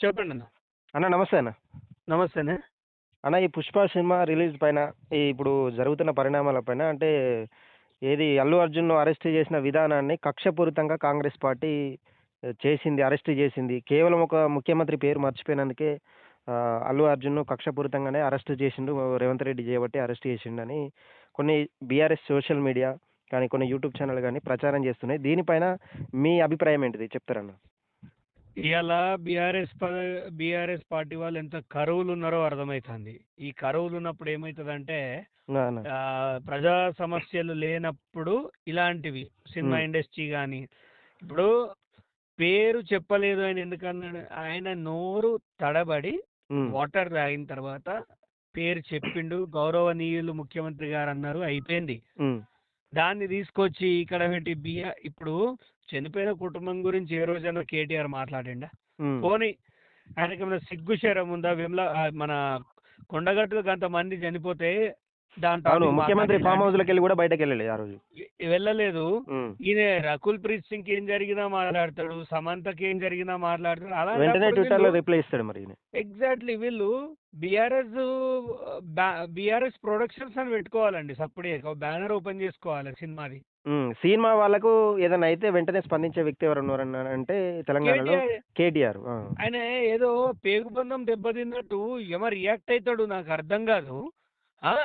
చెప్పండి అన్న. అన్న నమస్తే అన్న. నమస్తేనే అన్న. ఈ పుష్ప సినిమా రిలీజ్ పైన ఈ ఇప్పుడు జరుగుతున్న పరిణామాల పైన అంటే ఏది అల్లు అర్జున్ను అరెస్ట్ చేసిన విధానాన్ని కక్షపూరితంగా కాంగ్రెస్ పార్టీ చేసింది అరెస్ట్ చేసింది. కేవలం ఒక ముఖ్యమంత్రి పేరు మర్చిపోయినందుకే ఆ, అల్లు అర్జున్ను కక్షపూరితంగానే అరెస్ట్ చేసిండు రేవంత్ రెడ్డి చేయబట్టి అరెస్ట్ చేసిండు అని కొన్ని బీఆర్ఎస్ సోషల్ మీడియా కానీ కొన్ని యూట్యూబ్ ఛానల్ కానీ ప్రచారం చేస్తున్నాయి. దీనిపైన మీ అభిప్రాయం ఏంటిది? చెప్తారన్న. ఇవాళ బీఆర్ఎస్ బీఆర్ఎస్ పార్టీ వాళ్ళు ఎంత కరువులు ఉన్నారో అర్థమవుతుంది ఈ కరువులు ఉన్నప్పుడు ఏమవుతుందంటే ప్రజా సమస్యలు లేనప్పుడు ఇలాంటివి సినిమా. ఇండస్ట్రీ కానీ ఇప్పుడు పేరు చెప్పలేదు ఆయన ఎందుకన్నాడు ఆయన నోరు తడబడి వాటర్ తాగిన తర్వాత పేరు చెప్పిండు గౌరవనీయులు ముఖ్యమంత్రి గారు అన్నారు అయిపోయింది దాన్ని తీసుకొచ్చి ఇక్కడ పెట్టి బియ్య ఇప్పుడు చనిపోయిన కుటుంబం గురించి ఏ రోజైనా కేటీఆర్ మాట్లాడిండా? పోనీ ఆయనకి ఏమైనా సిగ్గు శరం ఉందా? విమల మన కొండగట్టుకు అంతమంది చనిపోతే అవును ముఖ్యమంత్రి? ఫామ్ హౌస్లోకి వెళ్ళి కూడా బయటకు వెళ్ళలేదు ఆ రోజు వెళ్ళలేదు. ఈయన రకుల్ ప్రీత్ సింగ్ ఏం జరిగినా మాట్లాడతాడు సమంతకి ఏం జరిగినా మాట్లాడతాడు వెంటనే ట్విట్టర్లో అలా రిప్లై ఇస్తాడు మరి. ఎగ్జాక్ట్లీ వీళ్ళు బీఆర్ఎస్ బీఆర్ఎస్ ప్రొడక్షన్స్ అని పెట్టుకోవాలండి సప్పుడే బ్యానర్ ఓపెన్ చేసుకోవాలి సినిమాది సినిమా వాళ్ళకు ఏదైనా అయితే వెంటనే స్పందించే వ్యక్తి ఎవరు ఉన్నారన్న అంటే తెలంగాణలో కేటీఆర్. ఆయన ఏదో పేగుబంధం దెబ్బతిన్నట్టు ఏమో రియాక్ట్ అవుతాడు నాకు అర్థం కాదు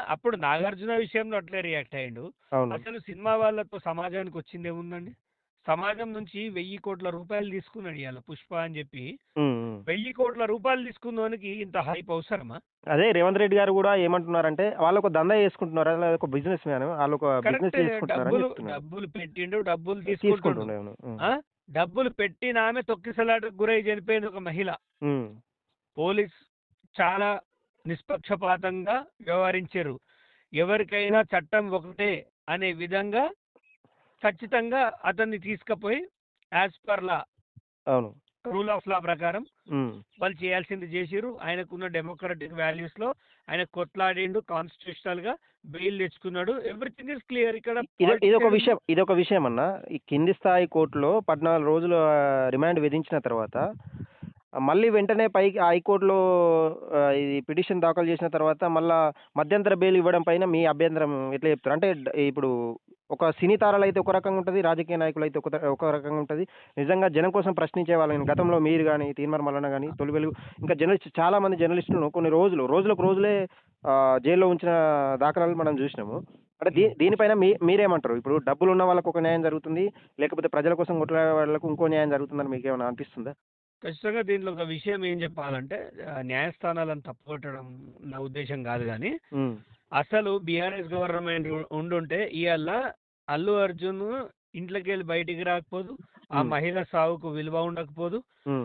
అప్పుడు నాగార్జున విషయంలో అట్లే రియాక్ట్ అయ్యిండు. అసలు సినిమా వాళ్ళతో సమాజానికి వచ్చింది ఏముందండి? సమాజం నుంచి వెయ్యి కోట్ల రూపాయలు తీసుకున్నాడు ఇవాళ పుష్ప అని చెప్పి. వెయ్యి కోట్ల రూపాయలు తీసుకున్నోనికి ఇంత హైప్ అవసరమా? అదే రేవంత్ రెడ్డి గారు కూడా ఏమంటున్నారంటే వాళ్ళు ఒక దందా చేసుకుంటున్నారా ఒక బిజినెస్ మ్యాన్ వాళ్ళు ఒక బిజినెస్ డబ్బులు డబ్బులు పెట్టిండు డబ్బులు. ఆ? డబ్బులు పెట్టిన ఆమె తొక్కిసలాటకు గురై చనిపోయింది ఒక మహిళ. పోలీస్ చాలా నిష్పక్షపాతంగా వ్యవహరించారు. ఎవరికైనా చట్టం ఒకటే అనే విధంగా ఖచ్చితంగా అతన్ని తీసుకుపోయి యాజ్ పర్ లా అవును. రూల్ ఆఫ్ లా ప్రకారం వాళ్ళు చేయాల్సింది చేసిరు ఆయనకున్న డెమోక్రటిక్ వాల్యూస్లో ఆయన కొట్లాడిండు కాన్స్టిట్యూషనల్గా బెయిల్ తెచ్చుకున్నాడు. ఎవ్రీథింగ్ ఇస్ క్లియర్ ఇక్కడ ఇది ఇది ఒక political- విషయం ఇది ఒక విషయం అన్న ఈ కింది స్థాయి కోర్టులో పద్నాలుగు రోజులు రిమాండ్ విధించిన తర్వాత మళ్ళీ వెంటనే పైకి హైకోర్టులో ఇది పిటిషన్ దాఖలు చేసిన తర్వాత మళ్ళా మధ్యంతర బెయిల్ ఇవ్వడం పైన మీ అభ్యంతరం ఎట్లా చెప్తారు? అంటే ఇప్పుడు ఒక సినీ తారాలు అయితే ఒక రకంగా ఉంటుంది రాజకీయ నాయకులు అయితే ఒక ఒక రకంగా ఉంటుంది. నిజంగా జనం కోసం ప్రశ్నించే వాళ్ళని గతంలో మీరు కానీ తీన్మార్ మల్లన్న కానీ తొలి వెలుగు ఇంకా జర్నలిస్ట్ చాలా మంది జర్నలిస్టులను కొన్ని రోజులు రోజులకు రోజులే జైల్లో ఉంచిన దాఖలాలు మనం చూసినాము. అంటే దీ దీనిపైన మీ మీరేమంటారు? ఇప్పుడు డబ్బులు ఉన్న వాళ్ళకు ఒక న్యాయం జరుగుతుంది లేకపోతే ప్రజల కోసం కొట్లాడే వాళ్ళకు ఇంకో న్యాయం జరుగుతుందని మీకు ఏమైనా అనిపిస్తుందా? ఖచ్చితంగా దీంట్లో ఒక విషయం ఏం చెప్పాలంటే న్యాయస్థానాలను తప్పుపట్టడం నా ఉద్దేశం కాదు కానీ అసలు బీఆర్ఎస్ గవర్నమెంట్ ఉండుంటే ఇవాళ అల్లు అర్జున్ ఇంట్లోకి వెళ్ళి బయటికి రాకపోదు ఆ మహిళ సావుకు విలువ ఉండకపోదు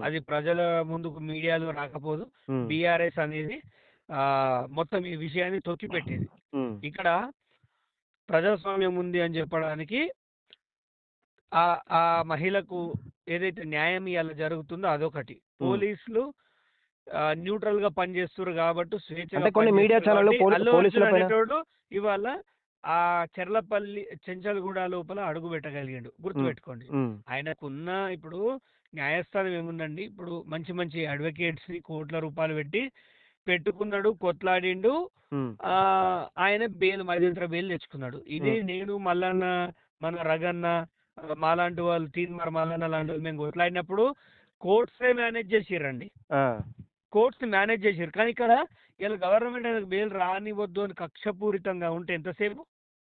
అది ప్రజల ముందుకు మీడియాలో రాకపోదు బీఆర్ఎస్ అనేది ఆ మొత్తం ఈ విషయాన్ని తొక్కిపెట్టేది. ఇక్కడ ప్రజాస్వామ్యం ఉంది అని చెప్పడానికి ఆ ఆ మహిళకు ఏదైతే న్యాయం ఇవాళ జరుగుతుందో అదొకటి. పోలీసులు న్యూట్రల్గా పనిచేస్తారు కాబట్టి కొన్ని మీడియా ఛానళ్ళు అనేటోడు ఇవాళ ఆ చెర్లపల్లి చెంచల్గూడ లోపల అడుగు పెట్టగలిగాడు. గుర్తుపెట్టుకోండి ఆయనకున్న ఇప్పుడు న్యాయస్థానం ఏముందండి? ఇప్పుడు మంచి మంచి అడ్వకేట్స్ని కోట్ల రూపాయలు పెట్టి పెట్టుకున్నాడు కొట్లాడిండు. ఆ ఆయన బెయిల్ మధ్యంతర బెయిల్ తెచ్చుకున్నాడు. ఇది. నేను మల్లన్న మన రగన్న మాలాంటి వాళ్ళు తీన్మార్ మల్లన్న లాంటి వాళ్ళు మేము కొట్లాడినప్పుడు కోర్ట్సే మేనేజ్ చేసిర్రండి. ఆ, కోర్ట్స్ మేనేజ్ చేసిర్రు. కానీ ఇక్కడ ఇలా గవర్నమెంట్ బెయిల్ రానివద్దు అని కక్షపూరితంగా ఉంటే ఎంతసేపు?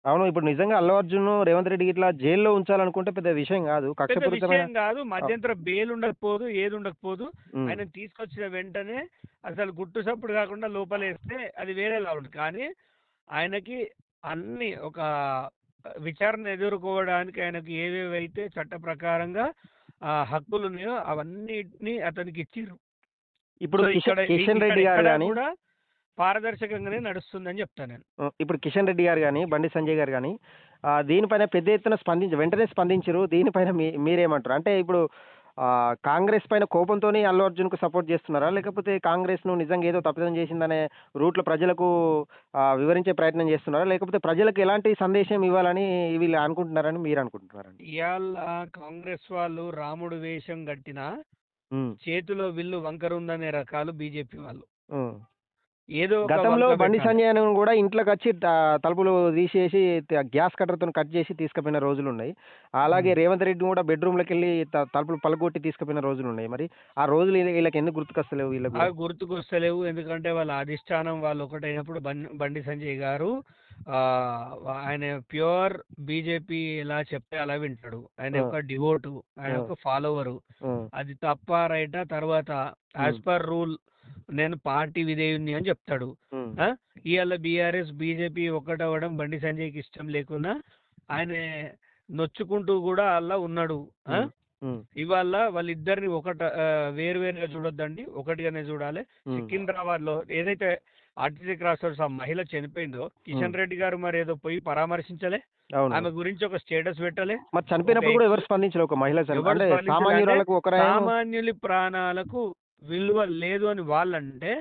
అవును ఇప్పుడు నిజంగా అల్లు అర్జున్ రేవంత్ రెడ్డి ఇట్లా జైల్లో ఉంచాలనుకుంటే పెద్ద విషయం కాదు. విషయం కాదు. మధ్యంతర బెయిల్ ఉండకపోదు ఏది ఉండకపోదు. ఆయన తీసుకొచ్చిన వెంటనే అసలు గుట్టు సప్పుడు కాకుండా లోపలేస్తే అది వేరేలా ఉంటుంది కానీ ఆయనకి అన్ని ఒక విచారణ ఎదుర్కోవడానికి ఆయనకి ఏవేవైతే చట్ట ప్రకారంగా ఆ హక్కులు ఉన్నాయో అవన్నిటిని అతనికి ఇచ్చిర్రు ఇప్పుడు కిషన్ రెడ్డి గారు కూడా పారదర్శకంగానే నడుస్తుందని చెప్తాను నేను. ఇప్పుడు కిషన్ రెడ్డి గారు కానీ బండి సంజయ్ గారు కానీ ఆ, దీనిపైన పెద్ద ఎత్తున స్పందించి వెంటనే స్పందించరు దీనిపైన మీ మీరేమంటారు? అంటే ఇప్పుడు కాంగ్రెస్ పైన కోపంతో అల్లు అర్జున్కు సపోర్ట్ చేస్తున్నారా? లేకపోతే కాంగ్రెస్ను నిజంగా ఏదో తప్పిదం చేసిందనే రూట్లో ప్రజలకు వివరించే ప్రయత్నం చేస్తున్నారా? లేకపోతే ప్రజలకు ఎలాంటి సందేశం ఇవ్వాలని వీళ్ళు అనుకుంటున్నారని మీరు అనుకుంటున్నారండి? ఇవాళ కాంగ్రెస్ వాళ్ళు రాముడు వేషం కట్టిన చేతిలో విల్లు వంకర ఉందనే రకాలు బీజేపీ వాళ్ళు. ఏదో ఒక గతంలో బండి. సంజయ్ అని కూడా ఇంట్లోకి వచ్చి తలుపులు తీసేసి గ్యాస్ కట్టర్తో కట్ చేసి తీసుకుపోయిన రోజులు ఉన్నాయి. అలాగే. రేవంత్ రెడ్డి కూడా బెడ్రూమ్లోకి వెళ్ళి తలుపులు పలగొట్టి తీసుకుపోయిన రోజులు ఉన్నాయి. మరి ఆ రోజులు వీళ్ళ- వీళ్ళకి ఎందుకు గుర్తుకొస్తలేవు వీళ్ళకి గుర్తుకొస్తలేవు. ఎందుకంటే వాళ్ళ అధిష్టానం వాళ్ళు ఒకటైనప్పుడు బండి సంజయ్ గారు ఆయన ప్యూర్ బీజేపీ ఎలా చెప్తే అలా వింటాడు. ఆయన. యొక్క డివోటు ఆయన. యొక్క ఫాలోవరు. అది తప్ప రైటా? తర్వాత యాజ్ పర్ రూల్ నేను పార్టీ విధేయుని అని చెప్తాడు? ఇవాళ బీఆర్ఎస్ బీజేపీ ఒకటవ్వడం బండి సంజయ్కి ఇష్టం లేకున్నా ఆయన నొచ్చుకుంటూ కూడా అలా ఉన్నాడు. ఇవాళ వాళ్ళిద్దరిని ఒకట ఆ, వేరువేరుగా చూడొద్దండి. ఒకటిగానే చూడాలి. సికింద్రాబాద్లో ఏదైతే ఆర్టీసీ క్రాస్ రోడ్స్ ఆ మహిళ చనిపోయిందో కిషన్ రెడ్డి గారు మరి ఏదో పోయి పరామర్శించలే. ఆమె గురించి ఒక స్టేటస్ పెట్టలే. మరి చనిపోయినప్పుడు కూడా ఎవరు స్పందించలేదు ఒక మహిళ చనిపో- ఎవరు అంటే స్పందించలేదు సామాన్యురాలకు ఒక సామాన్యుల ప్రాణాలకు విలువ లేదు అని వాళ్ళంటే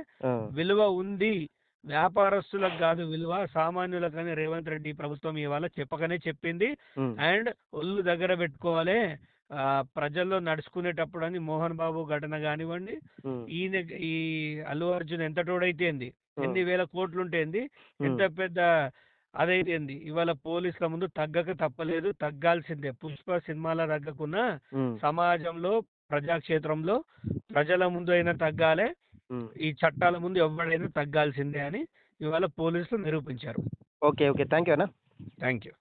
విలువ ఉంది. వ్యాపారస్తులకు కాదు విలువ సామాన్యులకని రేవంత్ రెడ్డి ప్రభుత్వం ఇవాళ చెప్పకనే చెప్పింది. అండ్ ఒళ్ళు దగ్గర పెట్టుకోవాలి. ప్రజల్లో నడుచుకునేటప్పుడు అని మోహన్ బాబు ఘటన కానివ్వండి ఈయన ఈ అల్లు అర్జున్ ఎంత తోడైతేంది ఎన్ని వేల కోట్లు ఉంటేంది ఎంత పెద్ద అదైతేంది. ఇవాళ పోలీసుల ముందు తగ్గక తప్పలేదు. తగ్గాల్సిందే. పుష్ప సినిమాల తగ్గకున్నా సమాజంలో ప్రజాక్షేత్రంలో ప్రజల ముందు అయినా తగ్గాలే ఈ చట్టాల ముందు ఎవడైనా తగ్గాల్సిందే అని ఇవాళ పోలీసులు నిరూపించారు. Okay okay. థ్యాంక్ యూ అన్న. Thank you